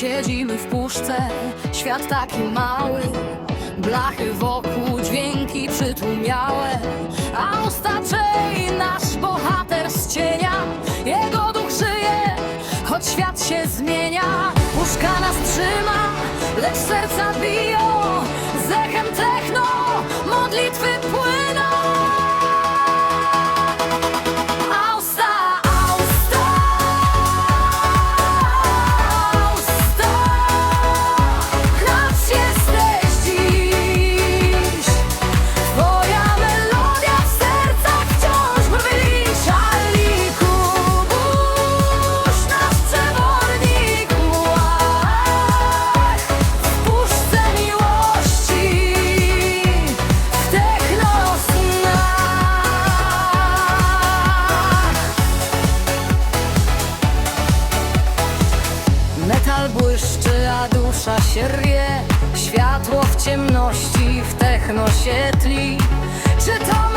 Siedzimy w puszce, świat taki mały Blachy wokół, dźwięki przytłumiałe. A ostatczej nasz bohater z cienia Jego duch żyje, choć świat się zmienia. Puszka nas trzyma, lecz serca biją błyszczy, a dusza się rwie? Światło w ciemności, w techno się tli Czy to